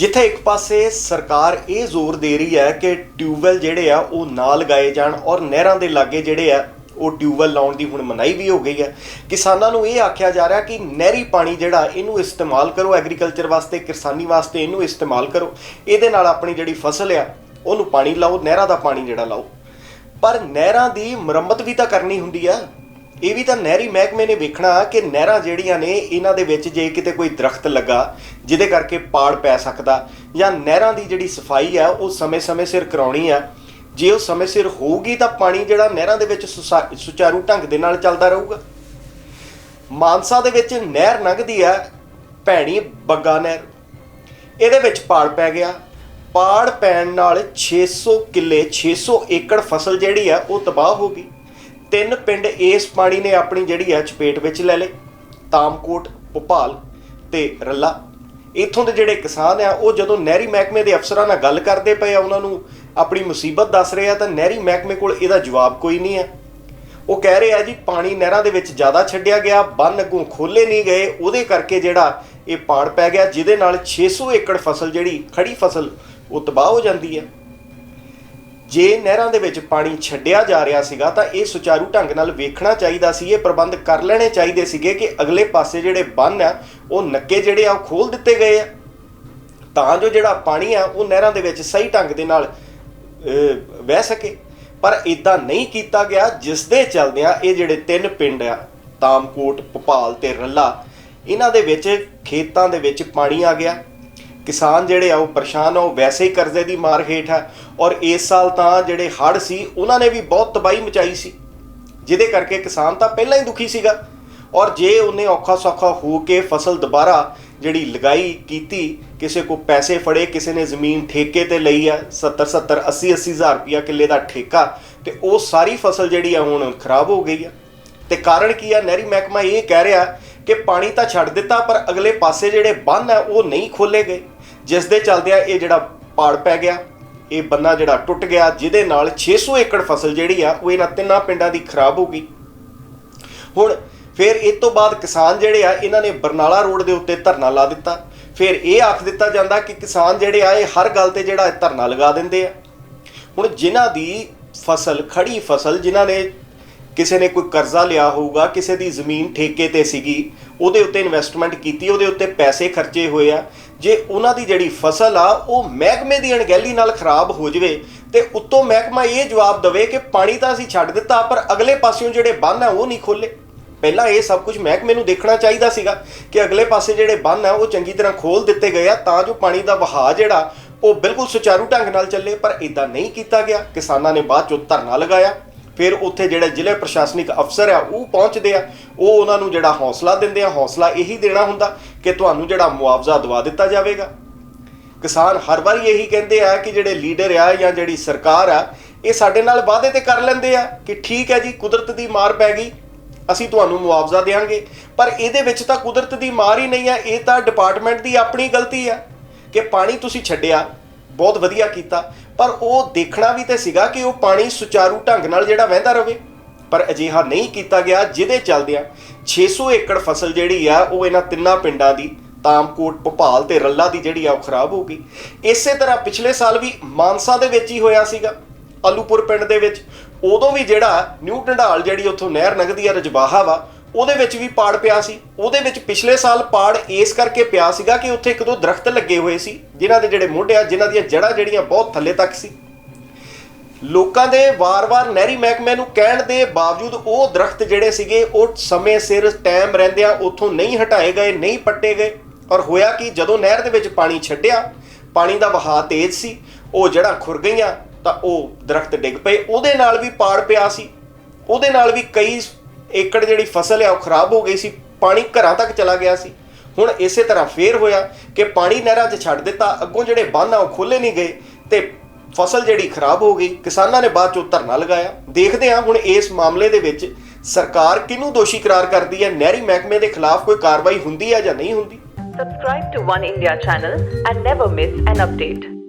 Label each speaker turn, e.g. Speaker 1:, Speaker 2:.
Speaker 1: ਜਿੱਥੇ ਇੱਕ ਪਾਸੇ ਸਰਕਾਰ ਇਹ ਜ਼ੋਰ ਦੇ ਰਹੀ ਹੈ ਕਿ ਟਿਊਬਵੈਲ ਜਿਹੜੇ ਆ ਉਹ ਨਾ ਲਗਾਏ ਜਾਣ ਔਰ ਨਹਿਰਾਂ ਦੇ ਲਾਗੇ ਜਿਹੜੇ ਆ ਉਹ ਟਿਊਬਵੈਲ ਲਾਉਣ ਦੀ ਹੁਣ ਮਨਾਈ ਵੀ ਹੋ ਗਈ ਹੈ। ਕਿਸਾਨਾਂ ਨੂੰ ਇਹ ਆਖਿਆ ਜਾ ਰਿਹਾ ਕਿ ਨਹਿਰੀ ਪਾਣੀ ਜਿਹੜਾ ਇਹਨੂੰ ਇਸਤੇਮਾਲ ਕਰੋ, ਐਗਰੀਕਲਚਰ ਵਾਸਤੇ, ਕਿਸਾਨੀ ਵਾਸਤੇ ਇਹਨੂੰ ਇਸਤੇਮਾਲ ਕਰੋ। ਇਹਦੇ ਨਾਲ ਆਪਣੀ ਜਿਹੜੀ ਫਸਲ ਆ, ਉਹਨੂੰ ਪਾਣੀ ਲਾਓ, ਨਹਿਰਾਂ ਦਾ ਪਾਣੀ ਜਿਹੜਾ ਲਾਓ। ਪਰ ਨਹਿਰਾਂ ਦੀ ਮੁਰੰਮਤ ਵੀ ਤਾਂ ਕਰਨੀ ਹੁੰਦੀ ਆ ਇਹ ਵੀ ਤਾਂ ਨਹਿਰੀ ਮਹਿਕਮੇ ਨੇ ਵੇਖਣਾ ਕਿ ਨਹਿਰਾਂ ਜਿਹੜੀਆਂ ਨੇ, ਇਹਨਾਂ ਦੇ ਵਿੱਚ ਜੇ ਕਿਤੇ ਕੋਈ ਦਰਖਤ ਲੱਗਾ, ਜਿਹਦੇ ਕਰਕੇ ਪਾੜ ਪੈ ਸਕਦਾ ਜਾਂ ਨਹਿਰਾਂ ਦੀ ਜਿਹੜੀ ਸਫ਼ਾਈ ਆ, ਉਹ ਸਮੇਂ-ਸਮੇਂ ਸਿਰ ਕਰਾਉਣੀ ਆ। ਜੇ ਉਹ ਸਮੇਂ ਸਿਰ ਹੋਊਗੀ ਤਾਂ ਪਾਣੀ ਜਿਹੜਾ ਨਹਿਰਾਂ ਦੇ ਵਿੱਚ ਸੁਸਾ- ਸੁਚਾਰੂ ਢੰਗ ਦੇ ਨਾਲ ਚੱਲਦਾ ਰਹੂਗਾ। ਮਾਨਸਾ ਦੇ ਵਿੱਚ ਨਹਿਰ ਲੰਘਦੀ ਆ, ਭੈਣੀ ਬੱਗਾ ਨਹਿਰ। ਇਹਦੇ ਵਿੱਚ ਪਾੜ ਪੈ ਗਿਆ। ਪਾੜ ਪੈਣ ਨਾਲ 600 ਕਿੱਲੇ 600 ਏਕੜ ਫਸਲ ਜਿਹੜੀ ਆ, ਉਹ ਤਬਾਹ ਹੋ ਗਈ। ਤਿੰਨ ਪਿੰਡ ਇਸ ਪਾਣੀ ਨੇ ਆਪਣੀ ਜਿਹੜੀ ਹੈ ਚਪੇਟ ਵਿੱਚ ਲੈ ਲਏ। ਤਾਮਕੋਟ, ਭੋਪਾਲ ਤੇ ਰੱਲਾ। ਇੱਥੋਂ ਦੇ ਜਿਹੜੇ ਕਿਸਾਨ ਆ, ਉਹ ਜਦੋਂ ਨਹਿਰੀ ਮਹਿਕਮੇ ਦੇ ਅਫਸਰਾਂ ਨਾਲ ਗੱਲ ਕਰਦੇ ਪਏ ਆ, ਉਹਨਾਂ ਨੂੰ ਆਪਣੀ ਮੁਸੀਬਤ ਦੱਸ ਰਹੇ ਆ, ਤਾਂ ਨਹਿਰੀ ਮਹਿਕਮੇ ਕੋਲ ਇਹਦਾ ਜਵਾਬ ਕੋਈ ਨਹੀਂ ਹੈ। ਉਹ ਕਹਿ ਰਹੇ ਆ ਜੀ, ਪਾਣੀ ਨਹਿਰਾਂ ਦੇ ਵਿੱਚ ਜ਼ਿਆਦਾ ਛੱਡਿਆ ਗਿਆ, ਬੰਨ ਅੱਗੋਂ ਖੋਲੇ ਨਹੀਂ ਗਏ, ਉਹਦੇ ਕਰਕੇ ਜਿਹੜਾ ਇਹ ਪਾੜ ਪੈ ਗਿਆ, ਜਿਹਦੇ ਨਾਲ 600 ਏਕੜ ਫਸਲ ਜਿਹੜੀ, ਖੜੀ ਫਸਲ, ਉਹ ਤਬਾਹ ਹੋ ਜਾਂਦੀ ਹੈ। ਜੇ ਨਹਿਰਾਂ ਦੇ ਵਿੱਚ ਪਾਣੀ ਛੱਡਿਆ ਜਾ ਰਿਹਾ ਸੀਗਾ, ਤਾਂ ਇਹ ਸੁਚਾਰੂ ਢੰਗ ਨਾਲ ਵੇਖਣਾ ਚਾਹੀਦਾ ਸੀ। ਇਹ ਪ੍ਰਬੰਧ ਕਰ ਲੈਣੇ ਚਾਹੀਦੇ ਸੀਗੇ ਕਿ ਅਗਲੇ ਪਾਸੇ ਜਿਹੜੇ ਬੰਨ ਆ, ਉਹ ਨੱਕੇ ਜਿਹੜੇ ਆ, ਉਹ ਖੋਲ ਦਿੱਤੇ ਗਏ ਆ। ਤਾਂ ਜੋ ਜਿਹੜਾ ਪਾਣੀ ਆ, ਉਹ ਨਹਿਰਾਂ ਦੇ ਵਿੱਚ ਸਹੀ ਢੰਗ ਦੇ ਨਾਲ ਵਹਿ ਸਕੇ। ਪਰ ਇਦਾਂ ਨਹੀਂ ਕੀਤਾ ਗਿਆ, ਜਿਸ ਦੇ ਚਲਦਿਆਂ ਇਹ ਜਿਹੜੇ ਤਿੰਨ ਪਿੰਡ ਆ, ਤਾਮਕੋਟ, ਭੋਪਾਲ ਤੇ ਰੱਲਾ, ਇਹਨਾਂ ਦੇ ਵਿੱਚ ਖੇਤਾਂ ਦੇ ਵਿੱਚ ਪਾਣੀ ਆ ਗਿਆ। ਕਿਸਾਨ ਜਿਹੜੇ ਆ, ਉਹ ਪਰੇਸ਼ਾਨ ਆ, ਉਹ ਵੈਸੇ ਹੀ ਕਰਜ਼ੇ ਦੀ ਮਾਰ ਹੇਠ ਆ। ਔਰ ਇਸ ਸਾਲ ਤਾਂ ਜਿਹੜੇ ਹੜ੍ਹ ਸੀ, ਉਹਨਾਂ ਨੇ ਵੀ ਬਹੁਤ ਤਬਾਹੀ ਮਚਾਈ ਸੀ। ਜਿਹਦੇ ਕਰਕੇ ਕਿਸਾਨ ਤਾਂ ਪਹਿਲਾਂ ਹੀ ਦੁਖੀ ਸੀਗਾ। ਔਰ ਜੇ ਉਹਨੇ ਔਖਾ ਸੌਖਾ ਹੋ ਕੇ ਫਸਲ ਦੁਬਾਰਾ ਜਿਹੜੀ ਲਗਾਈ ਕੀਤੀ, ਕਿਸੇ ਕੋ ਪੈਸੇ ਫੜੇ, ਕਿਸੇ ਨੇ ਜ਼ਮੀਨ ਠੇਕੇ ਤੇ ਲਈ ਆ 70 70 80 80 ਹਜ਼ਾਰ ਰੁਪਇਆ ਕਿੱਲੇ ਦਾ ਠੇਕਾ, ਤੇ ਉਹ ਸਾਰੀ ਫਸਲ ਜਿਹੜੀ ਆ ਹੁਣ ਖਰਾਬ ਹੋ ਗਈ ਆ। ਤੇ ਕਾਰਨ ਕੀ ਆ? ਨਹਿਰੀ ਮਹਿਕਮਾ ਇਹ ਕਹਿ ਰਿਹਾ ਕਿ ਪਾਣੀ ਤਾਂ ਛੱਡ ਦਿੱਤਾ, ਪਰ ਅਗਲੇ ਪਾਸੇ ਜਿਹੜੇ ਬੰਨ ਆ, ਉਹ ਨਹੀਂ ਖੋਲੇ ਗਏ। ਜਿਸ ਦੇ ਚੱਲਦਿਆਂ ਇਹ ਜਿਹੜਾ ਪਾੜ ਪੈ ਗਿਆ, ਇਹ ਬੰਨਾ ਜਿਹੜਾ ਟੁੱਟ ਗਿਆ, ਜਿਹਦੇ ਨਾਲ 600 ਏਕੜ ਫਸਲ ਜਿਹੜੀ ਆ, ਉਹ ਇਹਨਾਂ ਤਿੰਨਾਂ ਪਿੰਡਾਂ ਦੀ ਖਰਾਬ ਹੋ ਗਈ। ਹੁਣ ਫਿਰ ਇਸ ਤੋਂ ਬਾਅਦ ਕਿਸਾਨ ਜਿਹੜੇ ਆ, ਇਹਨਾਂ ਨੇ ਬਰਨਾਲਾ ਰੋਡ ਦੇ ਉੱਤੇ ਧਰਨਾ ਲਾ ਦਿੱਤਾ। ਫਿਰ ਇਹ ਆਖ ਦਿੱਤਾ ਜਾਂਦਾ ਕਿ ਕਿਸਾਨ ਜਿਹੜੇ ਆ, ਇਹ ਹਰ ਗੱਲ ਤੇ ਜਿਹੜਾ ਧਰਨਾ ਲਗਾ ਦਿੰਦੇ ਆ। ਹੁਣ ਜਿਨ੍ਹਾਂ ਦੀ ਫਸਲ, ਖੜੀ ਫਸਲ ਜਿਨ੍ਹਾਂ ਨੇ ਕਿਸੇ ਨੇ ਕੋਈ ਕਰਜ਼ਾ ਲਿਆ ਹੋਊਗਾ, ਕਿਸੇ ਦੀ ਜ਼ਮੀਨ ਠੇਕੇ ਤੇ ਸੀਗੀ, ਉਹਦੇ ਉੱਤੇ ਇਨਵੈਸਟਮੈਂਟ ਕੀਤੀ, ਉਹਦੇ ਉੱਤੇ ਪੈਸੇ ਖਰਚੇ ਹੋਏ ਆ। ਜੇ ਉਹਨਾਂ ਦੀ ਜਿਹੜੀ ਫਸਲ ਆ, ਉਹ ਮਹਿਕਮੇ ਦੀ ਅਣਗਹਿਲੀ ਨਾਲ ਖਰਾਬ ਹੋ ਜਵੇ ਤੇ ਉੱਤੋਂ ਮਹਿਕਮਾ ਇਹ ਜਵਾਬ ਦਵੇ ਕਿ ਪਾਣੀ ਤਾਂ ਅਸੀਂ ਛੱਡ ਦਿੱਤਾ, ਪਰ ਅਗਲੇ ਪਾਸਿਓਂ ਜਿਹੜੇ ਬੰਨ ਆ, ਉਹ ਨਹੀਂ ਖੋਲੇ ਪਹਿਲਾਂ ਇਹ ਸਭ ਕੁਝ ਮਹਿਕਮੇ ਨੂੰ ਦੇਖਣਾ ਚਾਹੀਦਾ ਸੀਗਾ ਕਿ ਅਗਲੇ ਪਾਸੇ ਜਿਹੜੇ ਬੰਨ ਆ, ਉਹ ਚੰਗੀ ਤਰ੍ਹਾਂ ਖੋਲ ਦਿੱਤੇ ਗਏ ਆ, ਤਾਂ ਜੋ ਪਾਣੀ ਦਾ ਵਹਾਅ ਜਿਹੜਾ, ਉਹ ਬਿਲਕੁਲ ਸੁਚਾਰੂ ਢੰਗ ਨਾਲ ਚੱਲੇ, ਪਰ ਇਦਾਂ ਨਹੀਂ ਕੀਤਾ ਗਿਆ। ਕਿਸਾਨਾਂ ਨੇ ਬਾਅਦ ਚੋਂ ਧਰਨਾ ਲਗਾਇਆ। ਫਿਰ ਉੱਥੇ ਜਿਹੜੇ ਜ਼ਿਲ੍ਹੇ ਪ੍ਰਸ਼ਾਸਨਿਕ ਅਫਸਰ ਆ, ਉਹ ਪਹੁੰਚਦੇ ਆ। ਉਹ ਉਹਨਾਂ ਨੂੰ ਜਿਹੜਾ ਹੌਸਲਾ ਦਿੰਦੇ ਆ, ਹੌਸਲਾ ਇਹੀ ਦੇਣਾ ਹੁੰਦਾ ਕਿ ਤੁਹਾਨੂੰ ਜਿਹੜਾ ਮੁਆਵਜ਼ਾ ਦਵਾ ਦਿੱਤਾ ਜਾਵੇਗਾ। ਕਿਸਾਨ ਹਰ ਵਾਰੀ ਇਹੀ ਕਹਿੰਦੇ ਆ ਕਿ ਜਿਹੜੇ ਲੀਡਰ ਆ ਜਾਂ ਜਿਹੜੀ ਸਰਕਾਰ ਆ, ਇਹ ਸਾਡੇ ਨਾਲ ਵਾਅਦੇ ਤੇ ਕਰ ਲੈਂਦੇ ਆ ਕਿ ਠੀਕ ਹੈ ਜੀ, ਕੁਦਰਤ ਦੀ ਮਾਰ ਪੈ ਗਈ, ਅਸੀਂ ਤੁਹਾਨੂੰ ਮੁਆਵਜ਼ਾ ਦੇਵਾਂਗੇ ਪਰ ਇਹਦੇ ਵਿੱਚ ਤਾਂ ਕੁਦਰਤ ਦੀ ਮਾਰ ਹੀ ਨਹੀਂ ਆ, ਇਹ ਤਾਂ ਡਿਪਾਰਟਮੈਂਟ ਦੀ ਆਪਣੀ ਗਲਤੀ ਆ ਕਿ ਪਾਣੀ ਤੁਸੀਂ ਛੱਡਿਆ, ਬਹੁਤ ਵਧੀਆ ਕੀਤਾ। ਪਰ ਉਹ ਦੇਖਣਾ ਵੀ ਤੇ ਸੀਗਾ ਕਿ ਉਹ ਪਾਣੀ ਸੁਚਾਰੂ ਢੰਗ ਨਾਲ ਜਿਹੜਾ ਵਹਿੰਦਾ ਰਹੇ ਪਰ ਅਜਿਹਾ ਨਹੀਂ ਕੀਤਾ ਗਿਆ ਜਿਹਦੇ ਚੱਲਦਿਆਂ 600 ਏਕੜ ਫਸਲ ਜਿਹੜੀ ਆ, ਉਹ ਇਹਨਾਂ ਤਿੰਨਾਂ ਪਿੰਡਾਂ ਦੀ, ਤਾਮਕੋਟ, ਭੋਪਾਲ ਤੇ ਰੱਲਾ ਦੀ ਜਿਹੜੀ ਆ, ਉਹ ਖਰਾਬ ਹੋ ਗਈ। ਇਸੇ ਤਰ੍ਹਾਂ ਪਿਛਲੇ ਸਾਲ ਵੀ ਮਾਨਸਾ ਦੇ ਵਿੱਚ ਹੀ ਹੋਇਆ ਸੀਗਾ, ਆਲੂਪੁਰ ਪਿੰਡ ਦੇ ਵਿੱਚ। ਉਦੋਂ ਵੀ ਜਿਹੜਾ ਨਿਊ ਢੰਡਾਲ ਜਿਹੜੀ ਉੱਥੋਂ ਨਹਿਰ ਲੰਘਦੀ ਆ ਰਜਬਾਹਾ ਵਾ ਉਹਦੇ ਵਿੱਚ ਵੀ ਪਾੜ ਪਿਆ ਸੀ। ਉਹਦੇ ਵਿੱਚ ਪਿਛਲੇ ਸਾਲ ਪਾੜ ਇਸ ਕਰਕੇ ਪਿਆ ਸੀਗਾ ਕਿ ਉੱਥੇ ਇੱਕ ਦੋ ਦਰਖਤ ਲੱਗੇ ਹੋਏ ਸੀ, ਜਿਨ੍ਹਾਂ ਦੇ ਜਿਹੜੇ ਮੋਢੇ ਆ, ਜਿਨ੍ਹਾਂ ਦੀਆਂ ਜੜ੍ਹਾਂ ਜਿਹੜੀਆਂ ਬਹੁਤ ਥੱਲੇ ਤੱਕ ਸੀ। ਲੋਕਾਂ ਦੇ ਵਾਰ-ਵਾਰ ਨਹਿਰੀ ਮਹਿਕਮੇ ਨੂੰ ਕਹਿਣ ਦੇ ਬਾਵਜੂਦ ਉਹ ਦਰਖਤ ਜਿਹੜੇ ਸੀਗੇ, ਉਹ ਸਮੇਂ ਸਿਰ ਟਾਈਮ ਰਹਿੰਦਿਆਂ ਉੱਥੋਂ ਨਹੀਂ ਹਟਾਏ ਗਏ, ਨਹੀਂ ਪੱਟੇ ਗਏ। ਔਰ ਹੋਇਆ ਕਿ, ਜਦੋਂ ਨਹਿਰ ਦੇ ਵਿੱਚ ਪਾਣੀ ਛੱਡਿਆ, ਪਾਣੀ ਦਾ ਵਹਾਅ ਤੇਜ਼ ਸੀ, ਉਹ ਜੜ੍ਹਾਂ ਖੁਰ ਗਈਆਂ, ਤਾਂ ਉਹ ਦਰਖਤ ਡਿੱਗ ਪਏ। ਉਹਦੇ ਨਾਲ ਵੀ ਪਾੜ ਪਿਆ ਸੀ। ਉਹਦੇ ਨਾਲ ਵੀ ਕਈ ਏਕੜ ਜਿਹੜੀ ਫਸਲ ਆ, ਉਹ ਖਰਾਬ ਹੋ ਗਈ ਸੀ, ਪਾਣੀ ਘਰਾਂ ਤੱਕ ਚਲਾ ਗਿਆ ਸੀ। ਹੁਣ ਇਸੇ ਤਰ੍ਹਾਂ ਫੇਰ ਹੋਇਆ ਕਿ ਪਾਣੀ ਨਹਿਰਾਂ 'ਚ ਛੱਡ ਦਿੱਤਾ, ਅੱਗੋਂ ਜਿਹੜੇ ਬੰਨ ਆ, ਉਹ ਖੋਲੇ ਨਹੀਂ ਗਏ ਤੇ ਫਸਲ ਜਿਹੜੀ ਖਰਾਬ ਹੋ ਗਈ, ਕਿਸਾਨਾਂ ਨੇ ਬਾਅਦ ਚੋਂ ਧਰਨਾ ਲਗਾਇਆ। ਦੇਖਦੇ ਹਾਂ ਹੁਣ ਇਸ ਮਾਮਲੇ ਦੇ ਵਿੱਚ ਸਰਕਾਰ ਕਿਹਨੂੰ ਦੋਸ਼ੀ ਕਰਾਰ ਕਰਦੀ ਹੈ, ਨਹਿਰੀ ਮਹਿਕਮੇ ਦੇ ਖਿਲਾਫ ਕੋਈ ਕਾਰਵਾਈ ਹੁੰਦੀ ਹੈ ਜਾਂ ਨਹੀਂ ਹੁੰਦੀ?
Speaker 2: Subscribe to One India channel and never miss an update.